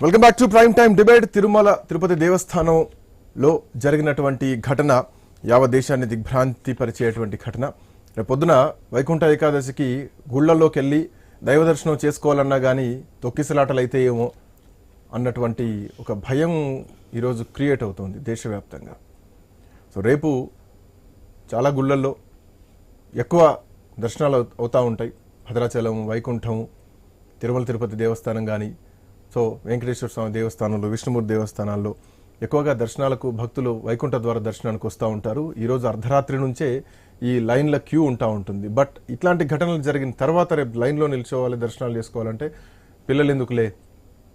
Welcome back to prime time debate Tirumala Tirupati దేవస్థానంలో జరిగినటువంటి ఘటన యావ దేశాన్ని దిగ్భ్రాంతి పరిచేటువంటి ఘటన. రేపు పొద్దున వైకుంఠ ఏకాదశికి గుళ్ళల్లోకి వెళ్ళి దైవ దర్శనం చేసుకోవాలన్నా కానీ తొక్కిసలాటలు అయితే ఏమో అన్నటువంటి ఒక భయం ఈరోజు క్రియేట్ అవుతుంది దేశవ్యాప్తంగా. సో రేపు చాలా గుళ్ళల్లో ఎక్కువ దర్శనాలు అవు- అవుతా ఉంటాయి. భద్రాచలం వైకుంఠం తిరుమల తిరుపతి దేవస్థానం కానీ సో వెంకటేశ్వర స్వామి దేవస్థానంలో విష్ణుమూర్తి దేవస్థానాల్లో ఎక్కువగా దర్శనాలకు భక్తులు వైకుంఠ ద్వార దర్శనానికి వస్తూ ఉంటారు. ఈరోజు అర్ధరాత్రి నుంచే ఈ లైన్ల క్యూ ఉంటా ఉంటుంది. బట్ ఇట్లాంటి ఘటనలు జరిగిన తర్వాత రేపు లైన్లో నిల్చోవాలి దర్శనాలు చేసుకోవాలంటే పిల్లలు ఎందుకులే?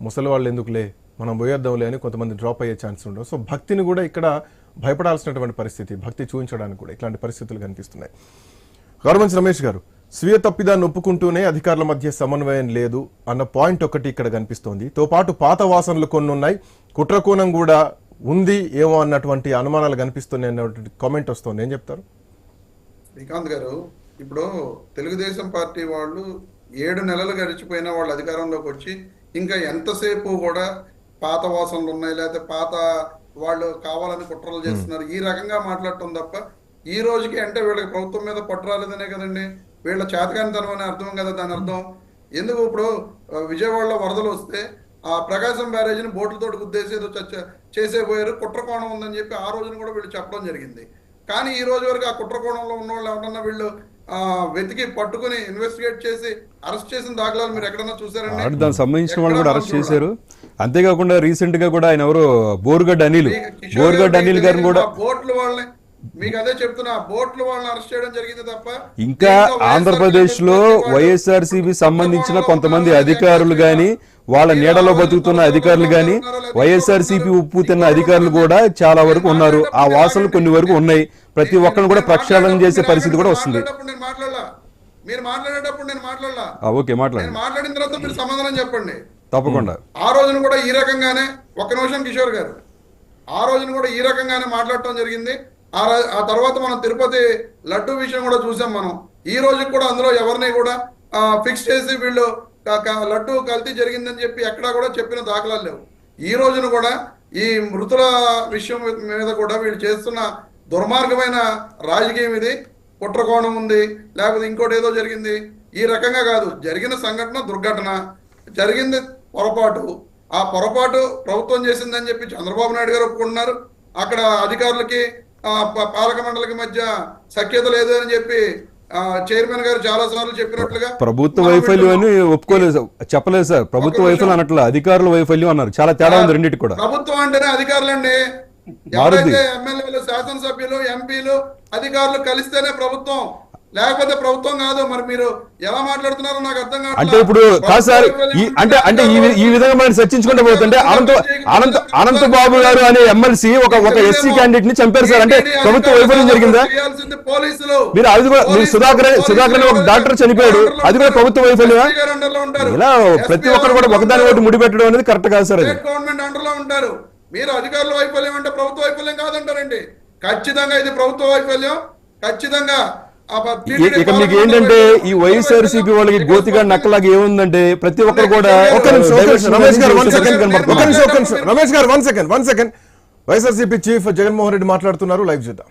ముసలి వాళ్ళు ఎందుకులే? మనం పోయేద్దాంలే అని కొంతమంది డ్రాప్ అయ్యే ఛాన్స్ ఉండవు. సో భక్తిని కూడా ఇక్కడ భయపడాల్సినటువంటి పరిస్థితి భక్తి చూపించడానికి కూడా ఇట్లాంటి పరిస్థితులు కనిపిస్తున్నాయి. గవర్నమెంట్ రమేష్ గారు. స్వీయ తప్పిదాన్ని ఒప్పుకుంటూనే అధికారుల మధ్య సమన్వయం లేదు అన్న పాయింట్ ఒకటి ఇక్కడ కనిపిస్తోంది. తో పాటు పాత వాసనలు కొన్ని ఉన్నాయి. కుట్రకోణం కూడా ఉంది ఏమో అన్నటువంటి అనుమానాలు కనిపిస్తున్నాయి అన్నటువంటి కామెంట్ వస్తుంది. ఏం చెప్తారు? శ్రీకాంత్ గారు ఇప్పుడు తెలుగుదేశం పార్టీ వాళ్ళు ఏడు నెలలు గడిచిపోయినా వాళ్ళు అధికారంలోకి వచ్చి ఇంకా ఎంతసేపు కూడా పాత వాసనలు ఉన్నాయి లేకపోతే పాత వాళ్ళు కావాలని కుట్రలు చేస్తున్నారు. ఈ రకంగా మాట్లాడటం తప్ప ఈ రోజుకి అంటే వీళ్ళకి ప్రభుత్వం మీద పట్టు రాలేదనే కదండి. వీళ్ళ చేతకానితనం అనే అర్థం కదా దాని అర్థం. ఎందుకు ఇప్పుడు విజయవాడలో వరదలు వస్తే ఆ ప్రకాశం బ్యారేజీని బోట్లతో గుద్దేసి ఏదో చచ్చ- చేసే పోయారు కుట్రకోణం ఉందని చెప్పి ఆ రోజున కూడా వీళ్ళు చెప్పడం జరిగింది. కానీ ఈ రోజు వరకు ఆ కుట్రకోణంలో ఉన్న వాళ్ళు ఎవరన్నా వీళ్ళు ఆ, వెతికి పట్టుకుని ఇన్వెస్టిగేట్ చేసి అరెస్ట్ చేసిన దాఖలాలు మీరు ఎక్కడన్నా చూసారండి? దానికి సంబంధించిన వాళ్ళు కూడా అరెస్ట్ చేశారు. అంతేకాకుండా రీసెంట్గా కూడా ఆయన ఎవరు? బోరుగడ్డ అనిల్. గారికి అనిల్ గారిని కూడా బోట్లు వాళ్ళని మీకు అదే చెప్తున్నా బోట్లు వాళ్ళని అరెస్ట్ చేయడం జరిగింది తప్ప ఇంకా ఆంధ్రప్రదేశ్లో వైఎస్ఆర్సీబీ సంబంధించిన కొంతమంది అధికారులు? గాని వాళ్ళ నీడలో బతుకుతున్న అధికారులు గాని? వైఎస్ఆర్సీపీ ఉప్పు తిన్న అధికారులు. కూడా చాలా వరకు ఉన్నారు. ఆ వాసనలు కొన్ని వరకు ఉన్నాయి. ప్రతి ఒక్కరిని కూడా ప్రక్షాళన చేసే పరిస్థితి కూడా వస్తుంది. నేను మాట్లాడలా? మీరు మాట్లాడేటప్పుడు నేను మాట్లాడలా? ఓకే మాట్లాడిన తర్వాత మీరు సమాధానం చెప్పండి. తప్పకుండా. ఆ రోజున కూడా ఈ రకంగానే ఒక్క నిమిషం కిషోర్ గారు ఆ రోజున కూడా ఈ రకంగానే మాట్లాడటం జరిగింది. ఆ ఆ తర్వాత మనం తిరుపతి లడ్డు విషయం కూడా చూసాం మనం. ఈ రోజు కూడా అందులో ఎవరిని కూడా ఫిక్స్ చేసి వీళ్ళు లడ్డు కల్తీ జరిగిందని చెప్పి ఎక్కడా కూడా చెప్పిన దాఖలాలు లేవు. ఈ రోజున కూడా ఈ మృతుల విషయం మీద కూడా వీళ్ళు చేస్తున్న దుర్మార్గమైన రాజకీయం ఇది. కుట్రకోణం ఉంది లేకపోతే ఇంకోటి ఏదో జరిగింది. ఈ రకంగా కాదు జరిగిన సంఘటన దుర్ఘటన జరిగింది పొరపాటు. ఆ పొరపాటు ప్రభుత్వం చేసిందని చెప్పి చంద్రబాబు నాయుడు గారు ఒప్పుకుంటున్నారు. అక్కడ అధికారులకి పాలక మండలికి మధ్య సఖ్యత లేదు అని చెప్పి ఆ, చైర్మన్ గారు చాలా సార్లు చెప్పినట్లుగా ప్రభుత్వ వైఫల్యం అని. ఒప్పుకోలేదు. చెప్పలేదు సార్ ప్రభుత్వ వైఫల్యం అనట్లా అధికారుల వైఫల్యం అన్నారు చాలా తేడా ఉంది రెండింటి కూడా ప్రభుత్వం అంటేనే అధికారులండి. ఎవరైతే ఎమ్మెల్యేలు శాసనసభ్యులు ఎంపీలు అధికారులు కలిస్తేనే ప్రభుత్వం లేకపోతే ప్రభుత్వం కాదు మరి మీరు ఎలా మాట్లాడుతున్నారో నాకు అర్థం కావట్లా. అంటే ఇప్పుడు కాదు సార్ అంటే అంటే ఈ విధంగా మనం చర్చించుకుంటూ పోతుంటే అనంత అనంత అనంత బాబు గారు అనే ఎమ్మెల్సీ ఒక ఒక ఎస్సీ క్యాండిడేట్ని చంపారు సార్. అంటే ప్రభుత్వ వైఫల్యం జరిగిందా? మీరు అది కూడా- మీరు సుధాకర్ సుధాకర్ ఒక డాక్టర్ చనిపోయాడు. అది కూడా ప్రభుత్వ వైఫల్యమా? ఉంటారు. ఇలా ప్రతి ఒక్కరు కూడా ఒకదాని ఒకటి ముడిపెట్టడం అనేది కరెక్ట్ కాదు సార్ గవర్నమెంట్ అండర్లో ఉంటారు. మీరు అధికారుల వైఫల్యం అంటే ప్రభుత్వ వైఫల్యం కాదంటారండి. ఖచ్చితంగా ఇది ప్రభుత్వ వైఫల్యం. ఖచ్చితంగా ఇక మీకు ఏంటంటే ఈ వైఎస్ఆర్సీపీ వాళ్ళకి గోతిగా నక్కలాగా ఏముందంటే ప్రతి ఒక్కరు కూడా ఒక్క నిమిషం రమేష్ గారు వన్ సెకండ్ నిమిషం నిమిషం రమేష్ గారు one second one second YSRCP chief Jaganmohan Reddy మాట్లాడుతున్నారు లైవ్ చూద్దాం.